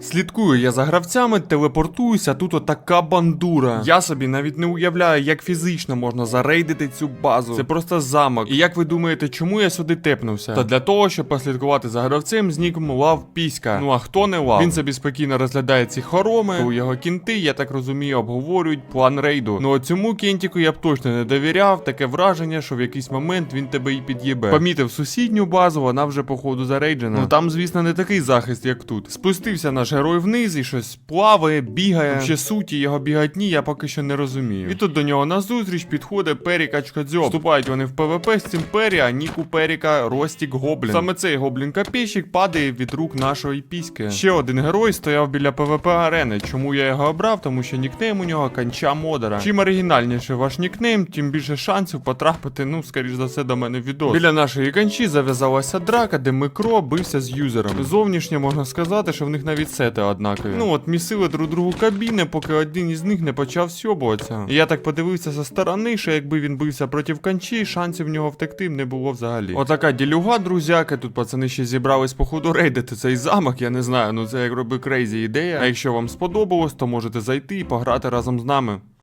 Слідкую я за гравцями, телепортуюся, тут отака бандура. Я собі навіть не уявляю, як фізично можна зарейдити цю базу. Це просто замок. І як ви думаєте, чому я сюди тепнувся? Та для того, щоб послідкувати за гравцем з ніком Лав Піська. Ну а хто не лав? Він собі спокійно розглядає ці хороми, у його кінти, я так розумію, обговорюють план рейду. Ну а цьому кінтіку я б точно не довіряв. Таке враження, що в якийсь момент він тебе і під'єбе. Помітив сусідню базу, вона вже походу зарейджена. Ну там, звісно, не такий захист, як тут. Спустився наш герой вниз і щось плаває, бігає. Ще суті його бігатні я поки що не розумію. І тут до нього назустріч підходить Пері Качкадзьоб. Вступають вони в ПВП з цим Пері, а нік у Періка Ростік Гоблін. Саме цей гоблін капіщик падає від рук нашої піськи. Ще один герой стояв біля ПВП арени. Чому я його обрав? Тому що нікнейм у нього канча модера. Чим оригінальніше ваш нікнейм, тим більше шансів потрапити, ну, скоріш за все, до мене в відео. Біля нашої канчі зав'язалася драка, де Микро бився з юзером. Зовнішньо можна сказати, що в них навіть сети однакові. Ну от місили друг другу кабіни, поки один із них не почав сьобуватися. Я так подивився за сторони, що якби він бився проти канчі, шансів в нього втекти не було взагалі. Отака ділюга, друзяки. Тут пацани ще зібрались походу рейдити цей замок. Я не знаю, ну це як роби крейзі ідея. А якщо вам сподобалось, то можете зайти і пограти разом з нами.